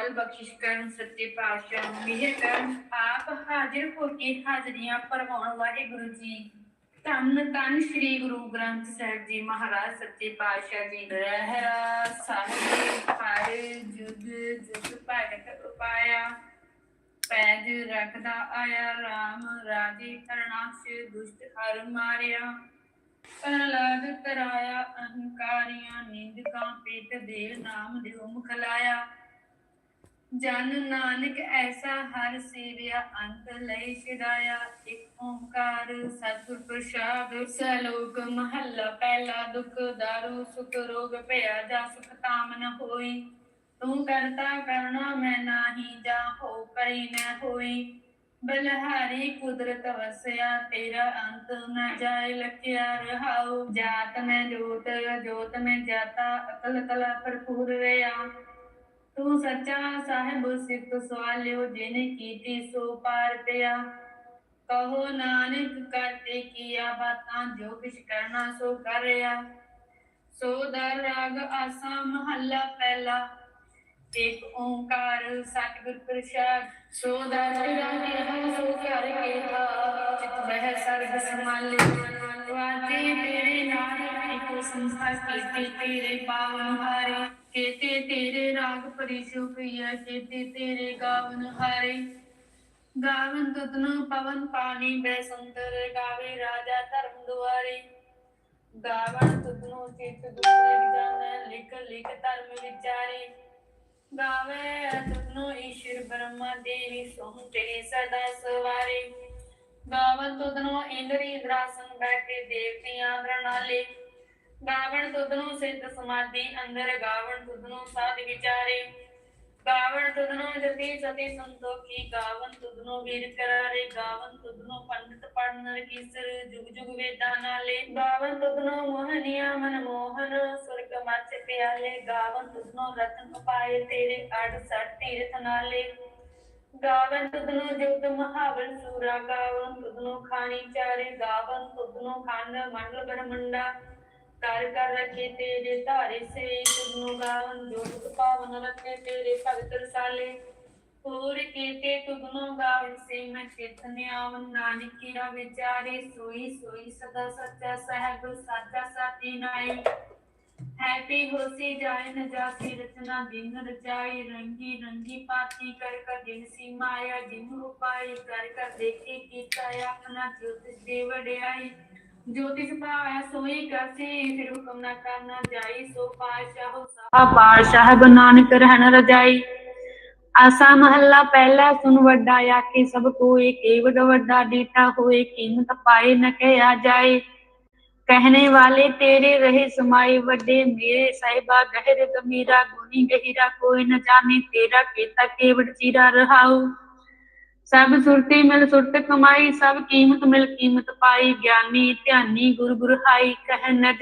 ਪੜਨ ਬਖਸ਼ਿਸ਼ ਕਰਨ, ਸੱਚੇ ਪਾਤਸ਼ਾਹ ਮਿਹਰ ਕਰਨ, ਆਪ ਹਾਜ਼ਰ ਹੋ ਕੇ ਹਾਜ਼ਰੀਆਂ ਭਰਵਾਉਣ ਵਾਹਿਗੁਰੂ ਜੀ। ਧੰਨ ਧੰਨ ਸ੍ਰੀ ਗੁਰੂ ਗ੍ਰੰਥ ਸਾਹਿਬ ਜੀ ਮਹਾਰਾਜ, ਸੱਚੇ ਪਾਤਸ਼ਾਹ ਜੀ ਰਹਿਰਾ ਸਾਹਿਬ ਹਰ ਜੁਗ ਜੁਗ ਭਗਤ ਉਪਾਇਆ ਪੈਜ ਰੱਖਦਾ ਆਇਆ RAM ਰਾਜੇ ਕਰਨਾਕਸ਼ ਦੁਸ਼ਟ ਹਰ ਮਾਰਿਆ। ਪ੍ਰਹਲਾਦ ਤਰਾਇਆ, ਅਹੰਕਾਰੀਆਂ, ਨਿੰਦਕਾਂ, ਪੀਤ ਦੇ ਨਾਮ ਦਿਓ ਮੁਖ ਲਾਇਆ ਜਨ ਨਾਨਕ ਐਸਾ ਹਰ ਸੇਵਿਆ ਅੰਤ ਲਈ ਛਿੜਾਇਆ ਇੱਕ ਓੰਕਾਰ ਸਤਿਗੁਰ ਪ੍ਰਸਾਦ। ਸਲੋਕ ਮਹੱਲਾ ਪਹਿਲਾ ਦੁਖ ਦਾਰੂ, ਸੁਖ ਰੋਗ ਭਇਆ, ਜਾ ਸੁਖ ਤਾਮ ਨ ਹੋਈ। ਤੂੰ ਕਰਤਾ ਕਰਣਾ ਮੈਂ ਨਾਹੀ, ਜਾ ਹੋ ਕਰੀ ਨ ਹੋਈ। ਬਲਹਾਰੀ ਕੁਦਰਤ ਵਸਿਆ, ਤੇਰਾ ਅੰਤ ਨ ਜਾਏ ਲਖਿਆ ਰਹਾਉ। ਜਾਤ ਮੈਂ ਜੋਤ ਜੋਤ ਮੈਂ ਜਾਤਾ, ਅਕਲ ਕਲਾ ਭਰਪੂਰ ਰਿਆ। ਤੂੰ ਸੱਚਾ ਸਾਹਿਬ ਸਿੱਖ ਸਵਾਲਿਓ, ਜਿਨੇ ਕੀਤੀ ਸੋ ਪਾਰ ਪਿਆ। ਕਹੋ ਨਾਨਕ ਕਰਤੇ ਕੀਆ ਬਾਤਾਂ, ਜੋ ਕਿਛ ਕਰਨਾ ਸੋ ਕਰਿਆ। ਸੋ ਦਰ ਰਾਗ ਆਸਾ, ਮਹੱਲਾ ਪਹਿਲਾ। ਇੱਕ ਓੰਕਾਰ, ਸਤਿਗੁਰ ਪ੍ਰਸਾਦ। ਸੋ ਦਰ ਰਾਗ ਕਿਹਾ ਸੋ ਕਰ ਕਿਹਾ। ਚਿਤ ਬਹਿ ਸਰਬ ਸਮਾਲੇ ਵਾਜੇ ਤੇਰੇ ਨਾਮ, ਇੱਕੋ ਸੰਸਾਰ ਕੀਤੀ, ਤੇਰੇ ਪਾਵਨ ਹਾਰੇ ਕੇਤੇ ਤੇਰੇ ਰਾਗ ਪਰਿਸ਼ੋ ਪ੍ਰਿਆ ਕੇਤੇ ਤੇਰੇ ਗਾਵਨ ਹਾਰੇ। ਗਾਵਨ ਤੁਤਨ ਪਵਨ ਪਾਣੀ ਬੈਸੰਦਰ ਗਾਵੇ, ਰਾਜਾ ਧਰਮ ਦੁਆਰੇ। ਗਾਵਨ ਤੁਤਨੋ ਚਿਤ ਦੁਸਰੇ ਜਾਣੈ, ਲਿਖ ਲਿਖ ਧਰਮ ਵਿਚਾਰੇ। ਗਾਵੇ ਤੁਤਨੋ ਈਸ਼ਰ ਬ੍ਰਹਮਾ ਦੇਵੀ ਸੋਹ ਤੇਰੀ ਸਦਾ ਸਵਾਰੇ। ਗਾਵਨ ਤੁਤਨੋ ਇੰਦਰੀ ਇੰਦਰਾਸਨ ਬੈਠੇ ਦੇਵਤਿਆਂ ਦਰਨਾਲੇ ਗਾਵਣ ਤੁਧਨੋਂ ਸਿੱਧ ਸਮਾਧੀ ਅੰਦਰ ਗਾਵਣ ਤੁਧਨੋਂ ਸਾਧ ਵਿਚਾਰੇ ਗਾਵਣ ਤੁਧਨੋਂ ਜਤੀ ਸਤੀ ਸੰਤੋਖੀ ਗਾਵਣ ਤੁਧਨੋਂ ਵੀਰ ਕਰਾਰੇ ਗਾਵਣ ਤੁਧਨੋਂ ਪੰਡਤ ਪੜਨ ਕੀਸਰ ਜੁਗ ਜੁਗ ਵੇਦਾਂ ਨਾਲੇ ਗਾਵਣ ਤੁਧਨੋਂ ਮੋਹਨੀਆ ਮਨ ਮੋਹਨ ਸੁਰਗ ਮੱਚ ਪਿਆਲੇ ਗਾਵਣ ਤੁਧਨੋਂ ਰਤਨ ਉਪਾਏ ਤੇਰੇ ਅੜ ਸੜ ਤੀਰਥ ਨਾਲੇ ਗਾਵਨ ਤੁਧਨੋਂ ਜੁਗਤ ਮਹਾਵਲ ਸੂਰਾ ਗਾਵਨ ਤੁਧਨੋਂ ਖਾਣੀ ਚਾਰੇ ਗਾਵਨ ਤੁਧਨੋਂ ਖੰਡ ਮੰਡਲ ਬ੍ਰਹਮੰਡਾ ਕਰ ਕਰ ਰਖੇ ਤੇਰੇ ਧਾਰੇ ਸੇ ਤੁਮਨੋ ਗਾਵਨ ਜੋਤ ਪਾਵਨ ਰਖੇ ਤੇਰੇ ਭਗਤ ਰਸਾਲੇ। ਹੋਰ ਕੀਤੇ ਤੁਮਨੋ ਗਾਵਨ ਸੇ ਮੈਂ ਚਿਤ ਨਿਆਵਨ ਨਾਨਕ ਕੀਰਾ ਵਿਚਾਰੇ ਸੋਈ ਸੋਈ ਸਦਾ ਸੱਚਾ ਸਾਹਿਬ ਸਾਚਾ ਸਾਚੀ ਨਾਈ ਹੈਪੀ ਹੋਸੀ ਜਾਏ ਨ ਰਚਨਾ ਦਿਨ ਰਚਾਈ ਰੰਗੀ ਰੰਗੀ ਪਾਤੀ ਕਰ ਕਰ ਦਿਨ ਸੀ ਮਾਇਆ। ਜਿਨ ਉਪਾਈ ਕਰ ਕਰ ਦੇਖੇ ਕੀਤਾ ਆਪਣਾ ਜੋਤਿਸ਼ ਦੇ ਵਡਿਆਈ ज्योतिष आसा महला पहला सुन वड्डा आके सब कोई, केवड वड्डा डीटा होए, कीमत पाए न कह जाए। कहने वाले तेरे रहे समाए वड्डे, मेरे साहिबा गहरे गमीरा गुनी गहिरा कोई न जाने तेरा केता केवड़ चीरा रहाऊ। ਸਭ ਸੁਰਤੀ ਮਿਲ ਸੁਰਤ ਕਮਾਈ, ਸਭ ਕੀਮਤ ਮਿਲ ਕੀਮਤ ਪਾਈ। ਗਿਆਨੀ ਧਿਆਨੀ ਗੁਰ ਗੁਰ ਹਾਈ ਕਹਿ ਨ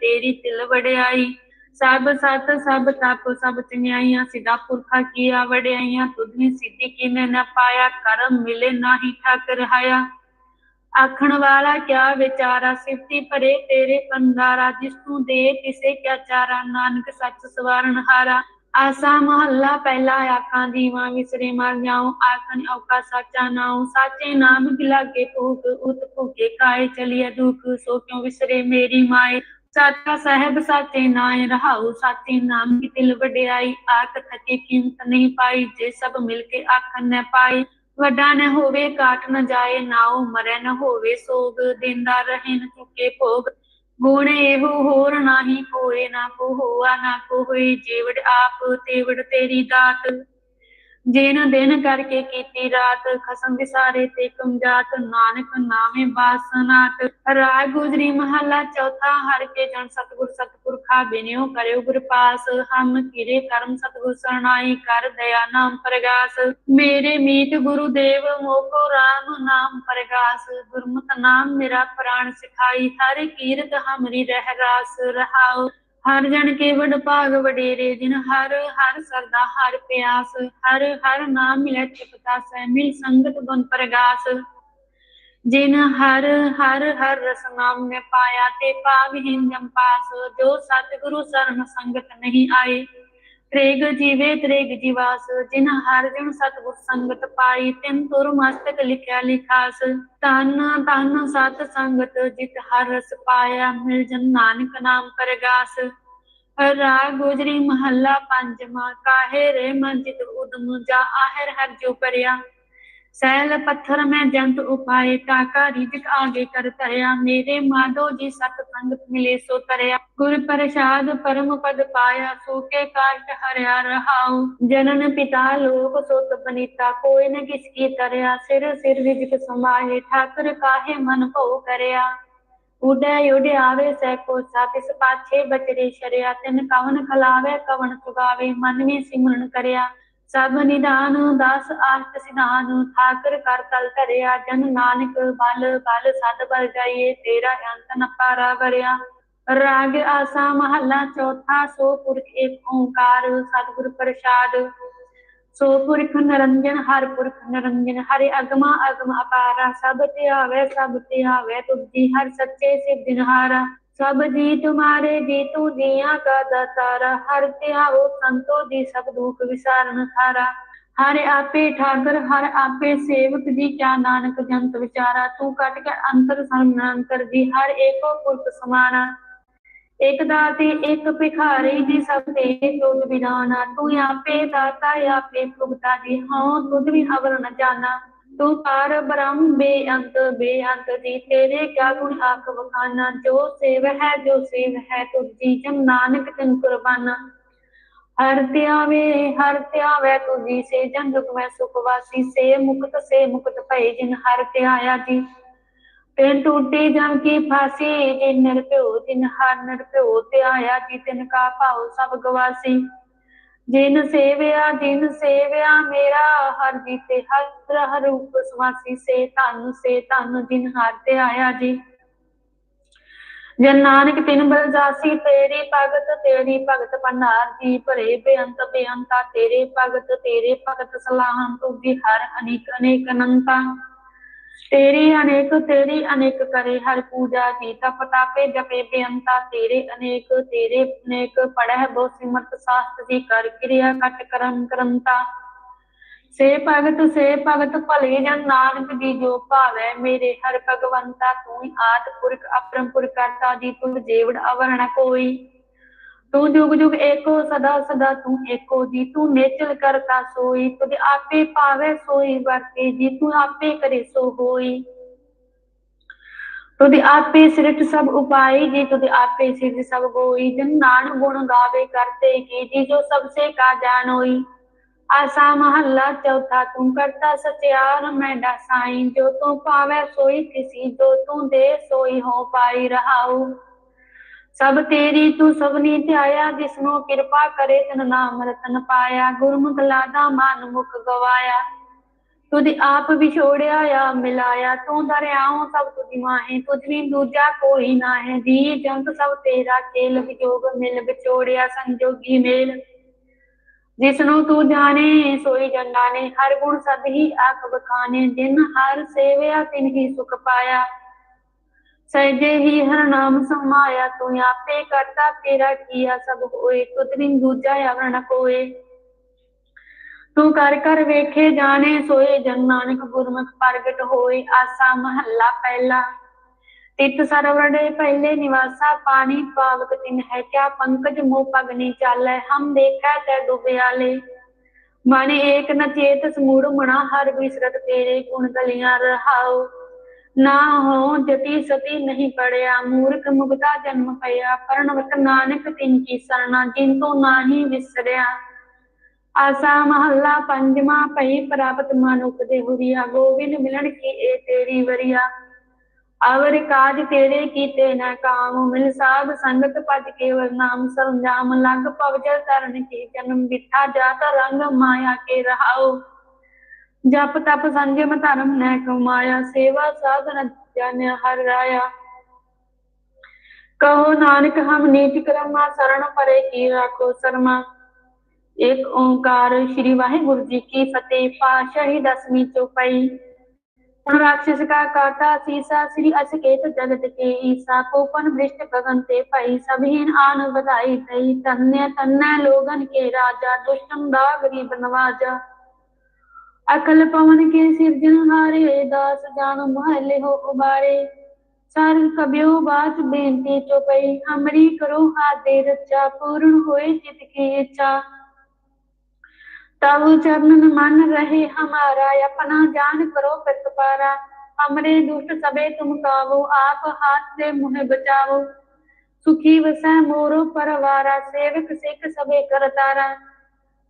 ਤੇਰੀ ਤਿਲ ਵੜਿਆਈ ਸਭ ਸਤ, ਸਭ ਤਪ, ਸਭ ਚੰਗਿਆਈਆਂ, ਸਿਧਾ ਪੁਰਖਾ ਕੀਆ ਵੜਿਆਈਆਂ ਤੁਧਨੀ ਸਿੱਧੀ ਕਿਨੇ ਨ ਪਾਇਆ, ਕਰਮ ਮਿਲੇ ਨਾ ਹੀ ਠਾਕ ਰਹਾਇਆ ਆਖਣ ਵਾਲਾ ਕਿਆ ਵਿਚਾਰਾ ਸਿਫਤੀ ਭਰੇ ਤੇਰੇ ਪੰਦਾਰਾ ਜਿਸ ਤੂੰ ਦੇ ਕਿਸੇ ਕਿਆ ਚਾਰਾ, ਨਾਨਕ ਸੱਚ ਸਵਾਰਨ ਹਾਰਾ। ਆਸਾ ਮਹੱਲਾ ਪਹਿਲਾ ਆਖਾਂ ਦੀਵਾ ਵਿਸਰੇ ਮਰ ਜਾਉ ਆਖਣ ਔਕਾ ਸਾਚਾ ਨਾਉ ਸਾਚੇ ਨਾਮ ਗਿਲਾਗੇ ਭੂਖ ਉਤ ਭੁਕੇ ਕਾਏ ਚਲੀਏ ਦੁਖ ਸੋ ਕਿਉ ਵਿਸਰੇ ਮੇਰੀ ਮਾਏ ਸਾਚਾ ਸਾਹਿਬ ਸਾਚੇ ਨਾਏ ਰਹਾਉ ਸਾਚੇ ਨਾਮ ਕੀ ਦਿਲ ਵਡਿਆਈ ਆਖ ਥਕੇ ਕੀਮਤ ਨਹੀਂ ਪਾਈ ਜੇ ਸਭ ਮਿਲ ਕੇ ਆਖਣ ਨ ਪਾਈ ਵੱਡਾ ਨ ਹੋਵੇ ਕਾਟ ਨ ਜਾਏ ਨਾਉ ਮਰੈ ਨ ਹੋਵੇ ਸੋਗ ਦਿੰਦਾ ਰਹੇ ਨ ਚੁੱਕੇ ਭੋਗ ਗੁਣ ਇਹੋ ਹੋਰ ਨਾਹੀ ਕੋਏ ਨਾ ਕੋ ਹੋਆ ਨਾ ਕੋ ਹੋਈ ਜੀਵੜ ਆਪ, ਤੇਵੜ ਤੇਰੀ ਦਾਤ। ਜਿਨ ਦਿਨ ਕਰਕੇ ਕੀਤੀ ਰਾਤ, ਖਸਮ ਵਿਸਾਰੇ ਤੇ ਕਮਜਾਤ, ਨਾਨਕ ਨਾਮੇ ਬਾਸਨਾਟ ਰਾਗ ਗੁਜਰੀ ਮਹਲਾ ਚੌਥਾ, ਹਰ ਕੇ ਜਨ ਸਤਗੁਰ, ਸਤਪੁਰਖਾ ਬਿਨਿਓ ਕਰਿਓ ਗੁਰ ਪਾਸ। ਹਮ ਕਿਰੇ ਕਰਮ ਸਤਗੁਰ ਸਰਣਾਈ ਕਰ ਦਇਆ ਨਾਮ ਪ੍ਰਗਾਸ। ਮੇਰੇ ਮੀਤ ਗੁਰੂ ਦੇਵ, ਮੋਕੋ ਰਾਮ ਨਾਮ ਪ੍ਰਗਾਸ। ਗੁਰਮਤਿ ਨਾਮ ਮੇਰਾ ਪ੍ਰਾਣ ਸਿਖਾਈ, ਹਰ ਕੀਰਤ ਹਮਰੀ ਰਹਿ ਰਾਸ ਰਹਾਉ ਹਰ ਜਨ ਕੇ ਭਾਗ ਵਡੇਰੇ ਜਿਨ ਹਰ ਹਰ ਸਰਦਾ, ਹਰ ਪਿਆਸ, ਹਰ ਹਰ ਨਾਮ ਮਿਲੈ ਚਿਪਤਾ ਸੈ ਮਿਲ ਸੰਗਤ ਬਨ ਪ੍ਰਗਾਸ। ਜਿਨ ਹਰ ਹਰ ਹਰ ਰਸ ਨਾਮ ਨੇ ਪਾਇਆ ਤੇ ਪਾਵਹੀਨ ਜਮ ਪਾਸ, ਜੋ ਸਤਿਗੁਰੂ ਸਰਨ ਸੰਗਤ ਨਹੀਂ ਆਏ। ਤ੍ਰੇਗ ਜੀਵੇ, ਤ੍ਰੇਗ ਜੀਵਾਸ, ਜਿਨ ਹਰ ਜਨ ਸਤਗੁਰ ਸੰਗਤ ਪਾਈ, ਤਿਨ ਤੁਰ ਮਸਤਕ ਲਿਖਿਆ ਲਿਖਾਸ। ਤਨ ਤਨ ਸਤ ਸੰਗਤ, ਜਿਤ ਹਰ ਰਸ ਪਾਇਆ, ਮਿਲ ਜਨ ਨਾਨਕ ਨਾਮ ਕਰਗਾਸ ਰਾਗ ਗੁਜਰੀ ਮਹੱਲਾ ਪੰਜਵਾਂ, ਕਾਹੇ ਰੇ ਮਨ ਜਿਤ ਉਦਮ, ਜਾ ਆਹਰ ਹਰ ਜੋ ਪਰਿਆ। सैल पत्थर में जंत उपाय, टाका रिजक आगे कर तरया मेरे माधो जी सत मिले सो तरया। गुर प्रसाद परम पद पाया सोके काष्ट हरया रहाओ जनन पिता लोक सोत बनीता, कोई न किसकी तरया। सिर सिर रिजक समाये ठाकुर काहे मन को करया। उडय उड आवे सैको सातिस पाछे बचरे शरया। तिन कवन खलावे, कवन सुगावे, मन में सिमरन करया। ਸਭ ਨਿਦਾਨ ਦਾਸ ਆਸਤ ਸਿਧਾਨ, ਠਾਕਰ ਕਰ ਤਲ ਧਰਿਆ, ਜਨ ਨਾਨਕ ਬਲ ਬਲ ਸਦ ਬਲ ਜਾਈਏ, ਤੇਰਾ ਅੰਤ ਨ ਪਾਰਾ ਵਰਿਆ ਰਾਗ ਆਸਾ ਮਹੱਲਾ ਚੌਥਾ, ਸੋ ਪੁਰਖ ਏਕ ਓੰਕਾਰ, ਸਤਿਗੁਰ ਪ੍ਰਸਾਦ। ਸੋ ਪੁਰਖ ਨਰੰਜਨ, ਹਰ ਪੁਰਖ ਨਰੰਜਨ, ਹਰਿ ਅਗਮਾ ਅਗਮ ਅਪਾਰਾ, ਸਭ ਤੇ ਆਵੇ, ਸਭ ਤੇ ਆਵੇ ਤੁਝੀ ਹਰ ਸੱਚੇ ਸਿਧਿਨਹਾਰਾ सब जी तुम्हारे जी, तू जिया का दातारा हर त्या संतो जी सब दुख विसारण थारा। हर आपे ठाकर, हर आपे सेवक जी, क्या नानक जंत विचारा। तू कट के अंतर संतर जी, हर एक पुरुष समाना। एक दाते, एक भिखारी जी, सब ते तुझ बिनाना तू आपे दाता, आपे भुगता जी हाँ तुझ भी हवर न जाना। ਤੂੰ ਪਾਰ ਬ੍ਰਹਮ ਬੇਅੰਤ ਬੇਅੰਤ ਜੀ, ਤੇਰੇ ਕਿਆ ਗੁਣ ਆਖ ਵਖਾਨਾ? ਜੋ ਸੇਵ ਹੈ, ਜੋ ਸੇਵ ਹੈ ਤੁਧ ਜੀ ਨਾਨਕ ਤਨ ਕੁਰਬਾਨਾ। ਹਰ ਧਿਆਵੇ ਹਰ ਧਿਆਵੇ ਤੁਜੀ ਸੇ ਜਨ ਦੁਖ ਮੈਂ ਸੁਖ ਵਾਸੀ। ਸੇ ਮੁਕਤ ਸੇ ਮੁਕਤ ਭਏ ਜਿਨ ਹਰ ਧਿਆਇਆ ਜੀ। ਤਿਨ ਟੂਟੀ ਜਨ ਕੀ ਫਾਸੀ, ਜਿਨ ਨਰ ਪਿਓ ਤਿਨ ਹਰ ਨਰ ਪਿਓ ਜੀ। ਤਿਨ ਕਾ ਭਾਉ ਸਭ ਗਵਾਸੀ। ਜਿਨ ਸੇਵਿਆ ਜਿਨ ਸੇਵਿਆ ਮੇਰਾ ਹਰ ਜੀਤੇ ਹਰ ਹਰ ਰੂਪ ਸਵਾਸੀ ਸੇ ਧਨ ਸੇ ਧਨ ਜਿਨ ਹਰ ਤੇ ਆਇਆ ਜੀ। ਜਨ ਨਾਨਕ ਤਿਨ ਬਲ ਜਾਸੀ, ਤੇਰੀ ਭਗਤ ਤੇਰੀ ਭਗਤ ਪੰਡਾਰ ਜੀ। ਭਰੇ ਬੇਅੰਤ ਬੇਅੰਤਾ, ਤੇਰੇ ਭਗਤ ਤੇਰੇ ਭਗਤ ਸਲਾਹੰ ਤੁਜੀ ਹਰ ਅਨੇਕ ਅਨੇਕ ਅਨੰਤਾ। तेरी अनेक तेरी अनेक करे हर पूजा जी तप तापे जपे बेअंता तेरे अनेक तेरे अनेक पढ़ह बहु सिमरत शास्त्र जी कर क्रिया कट करम करमता ਸੇ ਭਗਤ ਸੇ ਭਗਤ ਭਲੇ ਜਨ ਨਾਨਕ ਦੀ ਜੋ ਭਾਵੈ ਮੇਰੇ ਹਰ ਭਗਵੰਤਾ ਤੂੰ ਆਦ ਪੁਰਖ ਅਪਰੰਪੁਰ ਕਰਤਾ ਦੀ ਤੁਮ ਜੀਵੜ ਅਵਰਣ ਕੋਈ तू जुग जुग एको, सदा सदा तू एको जी। तू नेचल करता सोई तुद आपे पावे सोई वाके जी। तू आपे करे सो होई। तुद आपे सिरट सब उपाय जी तुद आपे सिरट सब गोई जिन नान गुण गावे करते की जी, जो सबसे का जानोई आसा महला चौथा तू करता सत्यार मैं डसाई। जो तू पावे सोई किसी, जो तू दे सोई हो पाई रहाऊ। ਸਭ ਤੇਰੀ ਤੂੰ ਸਭਨੀ ਧਿਆਇਆ ਜਿਸਨੂੰ ਕਿਰਪਾ ਕਰੇ ਤਨ ਨਾਮ ਰਤਨ ਪਾਇਆ, ਗੁਰਮੁਖ ਲਾਦਾ ਮਨ ਮੁਖ ਗਵਾਇਆ। ਤੁਧ ਆਪ ਵਿਛੋੜਿਆ ਆ, ਮਿਲਾਇਆ, ਤੂੰ ਦਰਿਆਉ ਸਭ ਤੁਝ ਮਾਹੇ ਤੁਝ ਵੀ ਦੂਜਾ ਕੋਈ ਨਾ ਹੈ ਜੀ ਜੰਤ ਸਭ ਤੇਰਾ ਖੇਲ, ਵਿਜੋਗ ਮਿਲ ਵਿਚੋੜਿਆ ਸੰਜੋਗੀ ਮੇਲ। ਜਿਸਨੂੰ ਤੂੰ ਜਾਣੇ, ਸੋਈ ਜੰਨਾ ਨੇ, ਹਰ ਗੁਣ ਸਦ ਹੀ ਆਖ ਬਖਾਨੇ ਜਿਨ ਹਰ ਸੇਵਿਆ, ਤਿਨ ਹੀ ਸੁਖ ਪਾਇਆ। ਸਹਿਜੇ ਹੀ ਹਰ ਨਾਮ ਸਮਾਇਆ, ਤੂੰ ਆਪੇ ਕਰਤਾ ਤੇਰਾ ਕੀਆ ਸਭ ਹੋਏ, ਤੁਧ ਦੂਜਾ ਆਵਣ ਕੋਏ। ਤੂੰ ਕਰ ਕਰ ਵੇਖੇ ਜਾਣੇ ਸੋਏ, ਜਨ ਨਾਨਕ ਗੁਰਮੁਖ ਪ੍ਰਗਟ ਹੋਏ, ਆਸਾ ਮਹੱਲਾ ਪਹਿਲਾ। ਤਿਤ ਸਰਵੜੇ ਪਹਿਲੇ ਨਿਵਾਸਾ, ਪਾਣੀ ਪਾਵਕ ਤਿਨ ਹੈ, ਕਿਆ ਪੰਕਜ ਮੋ ਪਗਨੀ ਚਾਲੈ, ਹਮ ਦੇਖੈ ਤੈ ਡੁਬਿਆਲੇ। ਮਨ ਏਕ ਨ ਚੇਤ ਸਮੂੜ ਮਣਾ ਹਰ ਵਿਸਰਤ ਤੇਰੇ ਗੁਣ ਗਲੀਆਂ ਰਹਾਉ। ना हो, जति सति नहीं पड़या मूर्ख मुगता जन्म पया। कर्णवत नानक तिनकी सरना जिनको ना विसरया। आसा महला पंजमा पही प्राप्त मानुक दे गोविंद मिलन की ए तेरी वरिया। अवर काज तेरे कीते न काम। मिल साब संगत पद के नाम। सरंजाम लग पवज तरण की। जन्म बिठा जाता रंग माया के रहाओ जप तप संजय धर्म न कमाया सेवा साधन हर राया। कहो, नानक, हम नीच करमा, शरण परे की राखो शर्मा। एक ओंकार श्री वाहेगुरु जी की फतेह पाशाही दसवीं चौपाई। राक्षस का काटा, सीसा, श्री असकेत जगत के ईसा, कोपन वृष्ट गगन ते पई सभी आन बधाई तई तन्य तन्य लोगन के राजा, दुष्टम दा गरीब नवाजा। अकल पवन के सिरजनहारे दास जान महल हो उबारे। सर कबियो बात बेनती तो चौपई हमरी करो हाथे रचा पूर्ण होए चित की इच्छा। तब चरणन मन रहे हमारा, अपना जान करो पित पारा हमरे दुष्ट सबे तुम कावो, आप हाथ से मुह बचावो। सुखी वसै मोरो परवारा, सेवक सिख सबे करतारा।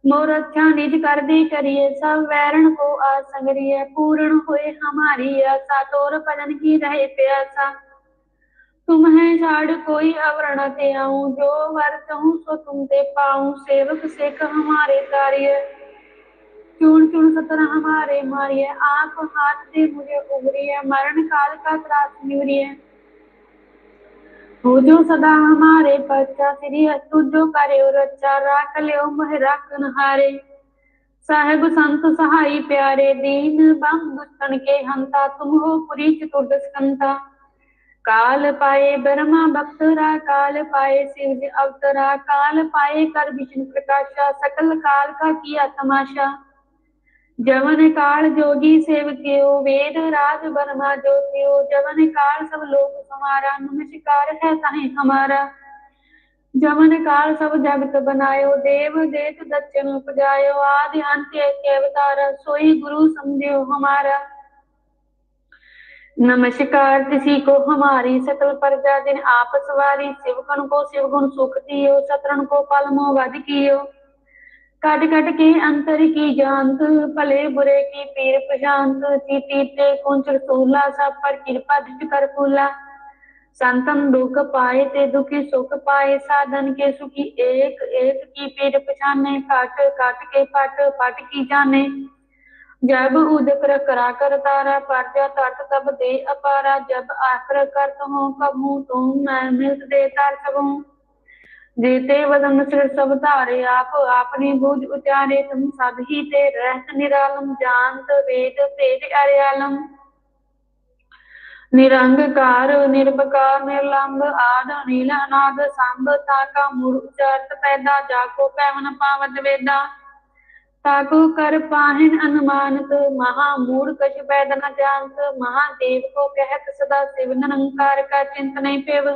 मोर निज कर दी करिए, सब वैरण को आसंगरिय पूर्ण होए हमारी आशा, तोर भजन की रहे प्यासा। तुम है छाड़ कोई अवरण ते आऊँ, जो वर चाहूँ सो तुम ते पाऊँ, सेवक सिख हमारे कार्य। चून चून सतर हमारे मारिय आप हाथ से मुझे उभरिय मरण काल का त्रास निवरिय जो सदा हमारे पच्चा श्री अस्तु जो करे रच्चा राख लियो मह राखन हारे। साहेब, संत सहाई प्यारे, दीन बम दुष्टन के हंता, तुम हो पुरी चतुर्दश कंता काल पाए ब्रह्मा भक्तरा काल पाए शिव अवतरा, काल पाए कर विष्णु प्रकाशा, सकल काल का किया तमाशा। जवन काल जोगी सेवकियो वेद राज बर्मा ज्योतियो जवन काल सब लोक समारा नमस्कार है ताहे हमारा जवन काल सब जगत बनायो देव देत दक्षिण उपजायो आदि अंत एक अवतार सोई गुरु समझियो हमारा नमस्कार किसी को हमारी सकल प्रजा दिन आप सवारी शिवगुण को शिवगुण सुख दियो सतरण को पल वध कियो कट कट के अंतर की जानत भले बुरे की पीर पशांत चीती ते कुंचर सूला, सब पर कृपा दृष्ट कर फूला। संतन दुख पाए ते दुखी सुख पाए, साधन के सुखी एक एक की पीर पछाने काट काट के पट पट की जाने। जब उदक करा कर तारा परजा तट, तब दे अपारा, जब आखर करत हो कब तुम मैं मिलत दे तार सबूं जेते वदन सिर सब धारे आप आपने बुझ उचारे तुम सब ही ते रहत निरालम जानत वेद भेद अरियालम निरंगकार निर्भकार निर्लंब आद नील अनाद संभ ताका मूल उचारत पैदा जाको पैवन पावत वेदा ताको कर पाहिन अनुमानत महामूढ़ कछ पैद न जानत महादेव को कहत सदा शिव निरंकार का चिंत नहीं पेव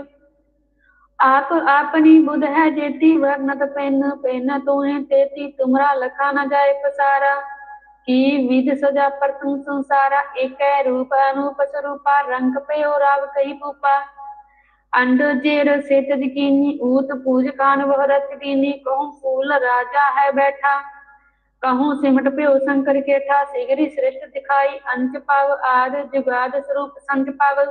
आप अपनी बुध है जेती, वर्णत पेन पेन तुहे तेती, तुमरा लखा न जाए पसारा। की विध सजा पर तुम संसारा, एक रूप अनूप स्वरूपा, रंग पे और राव कई पूपा। अंड जेर सेत कीनी ऊत पूज कान वह रच दीनी, कहूँ फूल राजा है बैठा। कहूँ सिमट पे शंकर केठा सिगरी श्रेष्ठ दिखाई अंच पाव आद, जुगाद स्वरूप संत पाव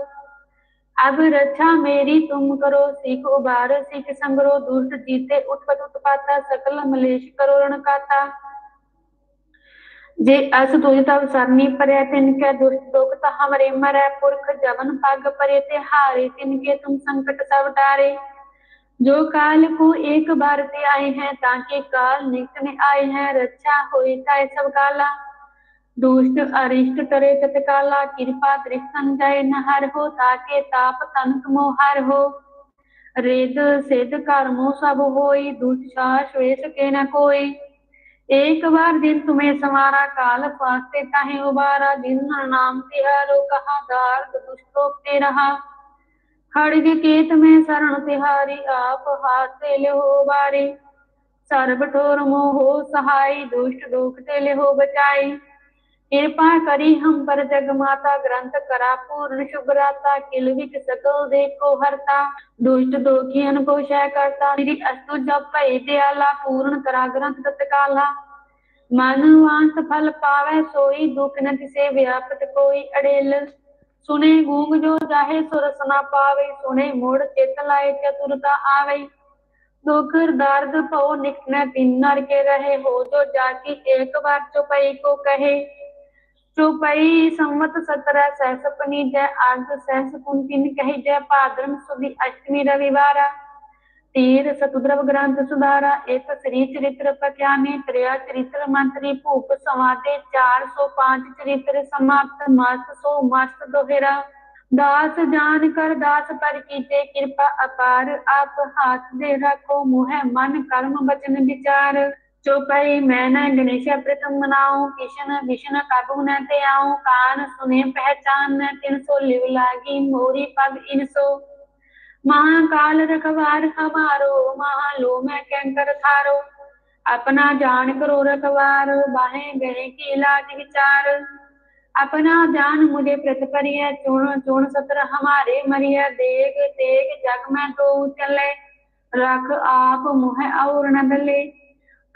अब रक्षा मेरी तुम करो, सीख उबार सीख संग्रो दुष्ट जीते उत्पत उत्पाता सकल मलेश करो रणकाता जे अस तुझ तब सरनी परे तिनके दुष्ट दुख हमरे मरे पुरख जवन पग परे, ते हारे तिनके तुम संकट सब डारे। जो काल को एक बार ते आए हैं, ताकि काल निकट में आए हैं, रक्षा होए ताए सब काला दुष्ट अरिष्ट करे तत्काला कृपा दृष्टन जय नहर हो, ताके ताप तनक मोहर हो। रेद सेद कर्मो सब होई, दुष्ट वेश के न कोई। एक बार दिन तुम्हें समारा, काल फास्ते ताहे उबारा। जिन नाम तिहारो, कहा दार्द दुष्टों ते रहा। खड़ग केत में शरण तिहारी, आप हाथ ले हो बारी। सर्व ठोर मोहो सहाय दुष्ट दुख ते ले हो बचाई। कृपा करी हम पर जग माता ग्रंथ करा पूर्ण शुभराता किलविक सकल देख हरता दुष्ट दोखियन को करता श्री अस्तु जप दयाला पूर्ण करा ग्रंथ तत्काला मानवांस फल पावे सोई दुख नति से व्यापत कोई अड़ेल सुने गूंग जो जाहे सुरसना पावे सुने मोड़ चेत लाए चतुरता आवे दुख दर्द पो निक दिन नर के रहे हो जो जाकी एक बार चुपाई को कहे चौपाई संवत सतरा सहसपनी जय आर्ध सहस कुंती कही जय भाद्रम सुदी अष्टमी रविवार। तीर सतुद्रव ग्रंथ सुधारा एक श्री चरित्र प्रख्याने, त्रया चरित्र मंत्री भूप समादे चार सौ पाँच चरित्र समाप्त मस्त सो मस्त दोहरा। दास जान कर दास पर कीजे कृपा अपार आप हाथ दे रखो मुह, मन कर्म वचन विचार। चौपाई मैंने गणेश प्रथम मनाऊ किशन भीषण काबू न ते आऊ, कान सुने, पहचान न तिन सो, लिव लागी मोरी पग इन सो। महाकाल रखवार हमारो, महालो मैं कैंकर थारो। अपना जान करो रखवार, बाहे गए की इलाज विचार। अपना जान मुझे प्रतिपरिय चुन चुन सत्र हमारे मरिया देख देख जग मैं तो चले। रख आप मुह और न दले।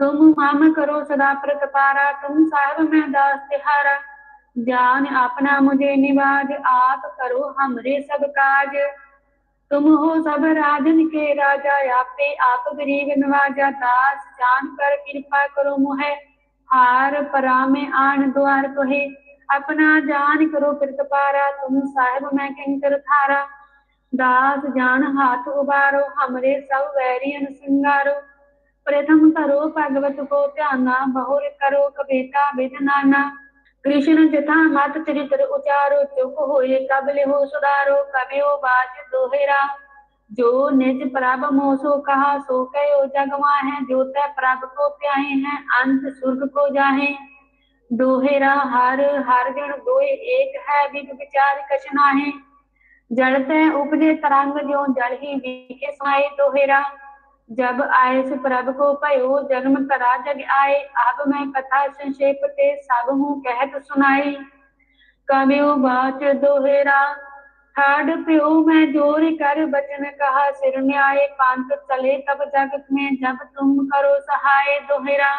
तुम माम करो सदा प्रतिपारा तुम साहब मैं दास तिहारा। जान अपना मुझे निवाज, आप करो हमरे सब काज। तुम हो सब राजन के राजा, आपे आप गरीब नवाजा। दास जान कर कृपा करो मुहे, हार परा में आन द्वार तुहे। अपना जान करो प्रतिपारा तुम साहिब मैं किंकर थारा दास जान हाथ उबारो, हमरे सब वैरियन सिंगारो। प्रथम करो, भगवत को ध्याना बहुर करो कबीता विद नाना कृष्ण जथा मत चरित्र उचारो, चुप होए, कबले हो सुधारो कबियो बाच दोहेरा। जो निज प्रभ मोसो कहा, सो कहो जगवा है जो तय प्रभ को प्याहे हैं, अंत स्वर्ग को जाहे। दोहेरा हर हर जन दोए एक है विद विचार कछना है जल उपजे तरंग जो जल ही विखे समाये दोहेरा। जब आए से प्रभ को भयो, जन्म करा, जग आए। अब मैं कथा संक्षेप ते सब हूँ, कहत सुनाई। कबियो बाच दोहेरा। ठाड प्यो मैं ज़ोर कर, बचन कहा, सिर न्याय। पांत चले तब जगत में, जब तुम करो सहाय दोहरा।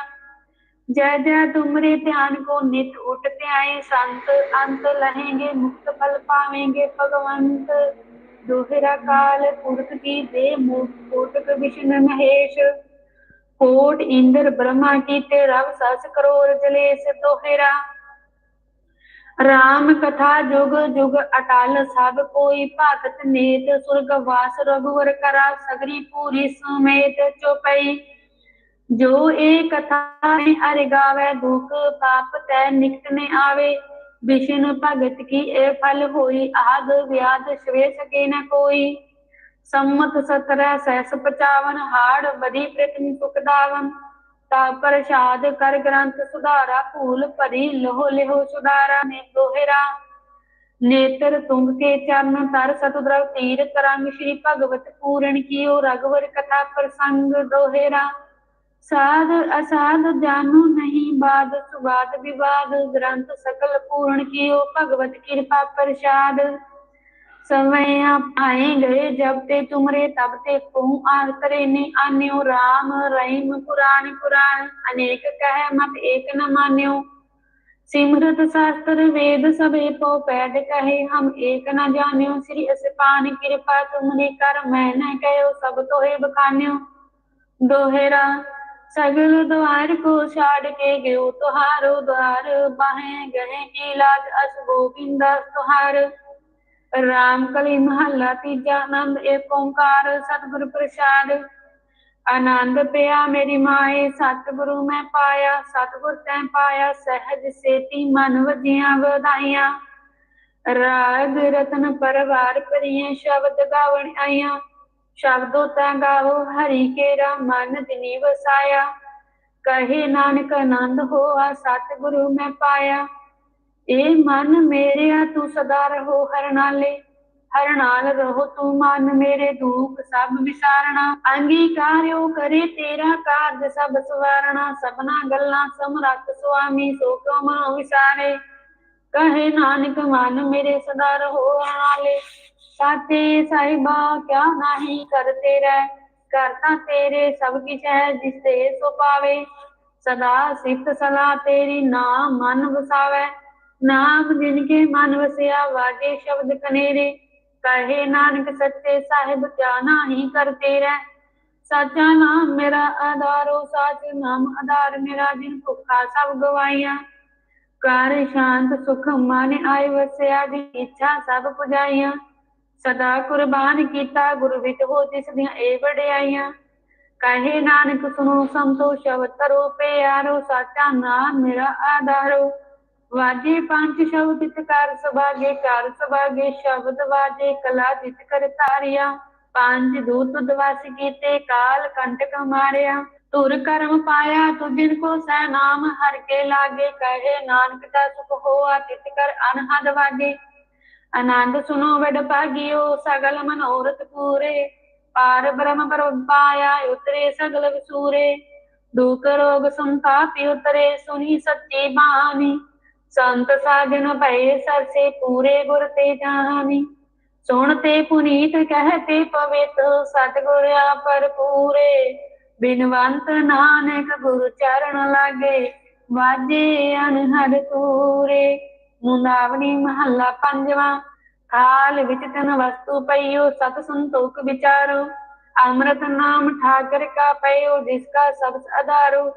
जय जय तुमरे ध्यान को नित उठते आए। संत, अंत लहेंगे, मुक्त फल पावेंगे, भगवंत। ਦੁਹਿਰਾ ਕਾਲ ਪੁਰਖ ਕੀ ਦੇ ਮੂਰਤਕ ਵਿਸ਼ਨ ਮਹੇਸ਼। ਕੋਟ ਇੰਦਰ ਬ੍ਰਹਮਾ ਕੀ ਤੇ ਰਵ ਸਸ ਕਰੋਰ ਜਲੇਸ ਦੁਹਿਰਾ ਰਾਮ ਕਥਾ ਜੁਗ ਜੁਗ ਅਟਲ ਸਭ ਕੋਈ ਭਗਤ ਨੇਤ ਸੁਰਗ ਵਾਸ ਰਘੁਵਰ ਕਰਾ ਸਗਰੀ ਪੂਰੀ ਸੁਮੇਤ ਚੋਪਈ। ਜੋ ਇਹ ਕਥਾ ਅਰੇ ਗਾਵੇ ਦੁਖ ਪਾਪ ਤੈ ਨਿਕਟ ਨੇ ਆਵੇ। विष्णु भगत की ए फल होई आग व्याध श्वे सके न कोई सम्मत सत्रह सहस पचावन हाड़ बदी प्रतिम सुखदावन ता प्रसाद कर ग्रंथ सुधारा फूल परी लोह लेहो सुधारा ने दोहरा नेत्र तुंग के चरण तर सतुद्रव तीर तरंग श्री भगवत पूरण कियो रघुवर कथा प्रसंग दोहरा साध असाध जानो नहीं बाद सुबाद विवाद ग्रंथ सकल पूर्ण कियो भगवत कृपा प्रसाद समय आए गए जब ते तुमरे तब ते कहूँ आर करे ने आन्यो राम रहीम पुराण पुराण अनेक कह मत एक न मान्यो सिमरत शास्त्र वेद सबे पो पैद कहे हम एक न जान्यो श्री असपान कृपा तुमने कर मैं न कहो सब तो हे बखान्यो दोहेरा ਸਗਲ ਦਵਾਰ ਕੋ ਛਾੜ ਕੇ ਗਿਓ, ਤੁਹਾਰੋ ਦਵਾਰ ਬਾਹੇ ਗਏ ਕੀ ਲਾਜ, ਅਸ ਗੋਬਿੰਦਾ ਤੁਹਾਰ। ਰਾਮ ਕਲੀ ਮਹੱਲਾ ਤੀਜਾ ਨੰਦ ਏਕ ਓੰਕਾਰ ਸਤਿਗੁਰ ਪ੍ਰਸਾਦ। ਆਨੰਦ ਪਿਆ ਮੇਰੀ ਮਾਏ, ਸਤਿਗੁਰੂ ਮੈਂ ਪਾਇਆ, ਸਤਿਗੁਰ ਤੈਂ ਪਾਇਆ, ਸਹਿਜ ਸੇਤੀ ਮਨ ਵਜਿਆ ਵਧਾਈਆਂ। ਰਾਗ ਰਤਨ ਪਰਵਾਰ ਪਰਿਏ ਸ਼ਬਦ ਗਾਵਣ ਆਈਆਂ। ਸ਼ਬਦੋ ਤੈ ਗਾਵੋ, ਹਰੀ ਕੇਰਾ ਮਨ ਦਿਨੀ ਵਸਾਇਆ। ਕਹੇ ਨਾਨਕ ਆਨੰਦ ਹੋਆ, ਸਤਿਗੁਰੂ ਮੈਂ ਪਾਇਆ। ਇਹ ਮਨ ਮੇਰਿਆ, ਤੂੰ ਸਦਾ ਰਹੋ ਹਰ ਨਾਲੇ ਹਰ ਨਾਲ ਰਹੋ ਤੂੰ ਮਨ ਮੇਰੇ ਦੁੱਖ, ਸਭ ਵਿਸਾਰਣਾ। ਅੰਗੀਕਾਰਿਓ ਕਰੇ ਤੇਰਾ ਕਾਰਜ, ਸਭ ਸਵਾਰਣਾ। ਸਭਨਾ ਗੱਲਾਂ ਸਮਰੱਥ ਸੁਆਮੀ ਸੋ ਕੋ ਮਨੋ ਵਿਸਾਰੇ। ਕਹੇ ਨਾਨਕ ਮਨ ਮੇਰੇ ਸਦਾ ਰਹੋ ਹਰ ਨਾਲੇ ਸਾਤੇ ਸਾਹਿਬਾ ਕਿਆ ਨਹੀਂ ਕਰਤੇ ਰਹਿ ਕਰਤਾ ਤੇਰੇ ਸਭ ਕਿਛ ਹੈ ਜਿਸ ਤੇ ਸੋ ਪਾਵੇ ਸਦਾ ਸਿਫਤ ਸਲਾਹ ਤੇਰੀ ਨਾਮ ਮਨ ਵਸਾਵੇ ਨਾਮ ਜਿਨ ਕੇ ਮਨ ਵਸਿਆ ਵਾਜੇ ਸ਼ਬਦ ਕਨੇਰੇ ਕਹੇ ਨਾਨਕ ਸੱਚੇ ਸਾਹਿਬ ਕਿਆ ਨਾਹੀ ਕਰਤੇ ਰਹਿ ਸਾਚਾ ਨਾਮ ਮੇਰਾ ਆਧਾਰੋ ਸਾਚ ਨਾਮ ਆਧਾਰ ਮੇਰਾ ਜਿਨ ਭੁੱਖਾ ਸਭ ਗਵਾਈਆਂ ਕਰ ਸ਼ਾਂਤ ਸੁਖ ਮਨ ਆਇ ਵਸਿਆ ਦੀ ਇੱਛਾ ਸਭ ਪੁਜਾਈਆਂ ਸਦਾ ਕੁਰਬਾਨ ਕੀਤਾ ਗੁਰ ਵਿਟ ਹੋ ਤਿਸ ਦੀਆਂ ਏ ਵਡਿਆਈਆਂ। ਕਹੇ ਨਾਨਕ ਸੁਨੋ ਸੰਤੋ ਸ਼ਬਦ ਕਰੋ ਪਿਆਰੋ, ਸਾਚਾ ਨਾਮ ਮੇਰਾ ਆਧਾਰੋ। ਵਾਜੇ ਪੰਜ ਸ਼ਬਦ ਕਰ ਸੁਭਾਗੇ ਕਰ ਸੁਭਾਗੇ, ਸ਼ਬਦ ਵਾਜੇ, ਕਲਾ ਤਿਤ ਕਰ ਤਾਰਿਆ। ਪੰਜ ਦੂਤ ਦਵਾਸ ਕੀਤੇ, ਕਾਲ ਕੰਟਕ ਮਾਰਿਆ। ਤੁਰ ਕਰਮ ਪਾਇਆ ਤੁਜਿਨ ਕੋ ਸੈ ਨਾਮ ਹਰ ਕੇ ਲਾਗੇ। ਕਹੇ ਨਾਨਕ, ਦਾ ਸੁਖ ਹੋਆ, ਤਿਤ ਕਰ ਅਨਹਦ ਵਾਗੇ। ਆਨੰਦ සුනෝ වැඩපා ගියෝ සගල මන ඕරත පූරේ පාර බ්‍රහම පරොබ්බායා යුතරේ සගල විසූරේ දුක රෝග සුන්තාපි උතරේ සුනි සත්‍යේ මාමි ਸੰਤ ਸਾਜਨ ਭਏ ਸਰਸੇ ਪੂਰੇ ਗੁਰ ਤੇ ਜਾਣੀ। ਸੁਣ ਤੇ ਪੁਨੀਤ ਕਹਿ ਕਹਤੇ ਪਵਿੱਤ, ਸਤਗੁਰ ਆ ਪਰਪੂਰੇ ਬਿਨਵੰਤ ਨਾਨਕ ਗੁਰ ਚਰਨ ਲਾਗੇ, ਵਾਜੇ ਅਨਹਦ ਤੂਰੇ मुंदावनी महला पंजवा। काल विचितन वस्तु पयो सत संतोख विचारो। अमृत नाम ठाकर का पयो जिसका सब अधारो।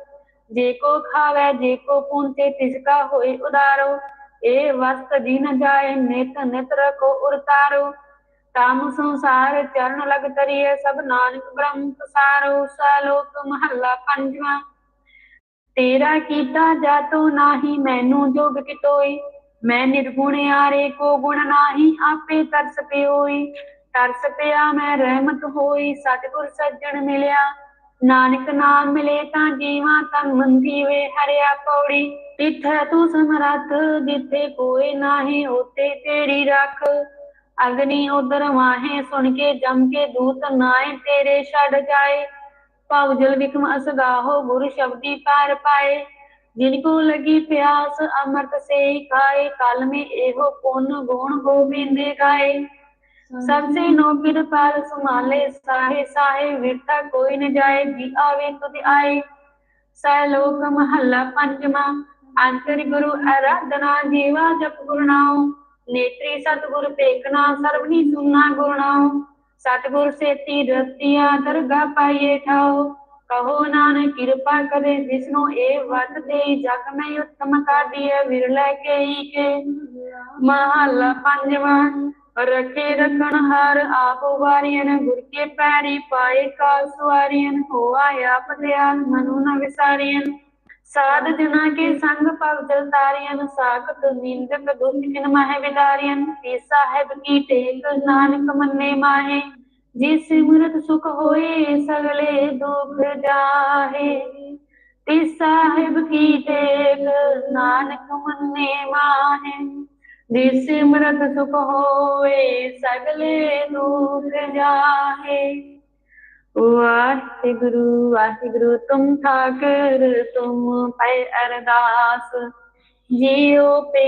जे को खावे, जे को पूंचे तिसका होए उदारो। ए वस्त दीन जाए, नित नेत्र को उरतारो। काम संसार चरण लग तरिए सब नानक ब्रह्म पसारो सलोक महला पंजवा। तेरा कीता जातो नाही, मैनू जोग कितोई। ਮੈਨੂੰ ਜੋਗ ਕਿਤੋਈ ਮੈਂ ਨਿਰਗੁਣ ਆਰੇ ਕੋ ਗੁਣ ਨਾਹੀ ਆਪੇ ਤਰਸ ਪਿਓਈ ਤਰਸ ਪਿਆ ਮੈਂ ਰਹਿਮਤ ਹੋਈ ਸਤਿਗੁਰ ਸੱਜਣ ਮਿਲਿਆ ਨਾਨਕ ਨਾਮ ਮਿਲੇ ਤਾਂ ਜੀਵਾਂ ਤਨ ਮਨ ਜੀਵੇ ਹਰਿਆ ਪੌੜੀ ਤਿੱਥੈ ਤੂੰ ਸਮਰੱਥ ਜਿੱਥੇ ਕੋਈ ਨਾਹੀ ਉਤੇ ਤੇਰੀ ਰੱਖ ਅਗਨੀ ਉਦਰ ਵਾਹੇ ਸੁਣ ਕੇ ਜਮ ਕੇ ਦੂਤ ਨਾਏ ਤੇਰੇ ਛੱਡ ਜਾਏ ਭਵ ਜਲ ਵਿਕਮ ਅਸਗਾਹੋ ਗੁਰ ਸ਼ਬਦੀ ਪਾਰ ਪਾਏ जिनको लगी प्यास, अमृत से खाए, काल में एहो पुन गुण गोविंदे गाए? सबसे नो फिर पार सुमाले साहे साहे, वीरता कोई न जाए, जी आवे तुद आए। सहलोक महला पंचमा अंतर गुरु आराधना जीवा जप गुरुनाओ नेत्री सतगुरु पेकना सर्वनी सुनना गुरुनाओ सतगुरु से तीरतिया दरगाह पाइए ठाओ। ਕਹੋ ਨਾਨਕ, ਕਿਰਪਾ ਕਰੇ ਜਿਸਨੂੰ ਇਹ ਵਤ ਦੇ। ਜਗ ਮੈਂ ਉਤਮ ਕਾਢੀਏ ਵਿਰਲੇ ਕੇ ਹੀ ਕੇ। ਮਹੱਲਾ ਪੰਜਵਾਂ, ਰਖੇ ਰਖਣ ਹਰ ਆਪ ਵਾਰੀਨ ਗੁਰ ਕੇ ਪੈਰੀ ਪਾਏ ਕਾਲ ਸਵਾਰੀਨ ਹੋਆ ਆਪ ਦਿਆਲ ਮਨੁ ਨ ਵਿਸਾਰੀਨ ਸਾਧ ਜਨਾ ਕੇ ਸੰਗ ਪਵ ਜਲ ਤਾਰੀਨ ਸਾਖਤ ਨਿੰਦਕ ਦੁਖ ਜਿਨ ਮਹਿ ਵਿਦਾਰੀਨ ਤੇ ਸਾਹਿਬ ਕੀ ਟੇਕ, ਨਾਨਕ ਮੰਨੇ ਮਾਹੇ। जिस मृत सुख होए, सगले दुख जाहे। तिस साहिब की टेक नानक मन्ने माहे। जिस मृत सुख होए, सगले दुख जाहे। वाहे गुरु वाहे गुरु तुम ठाकर, तुम पे अरदास। जियो पे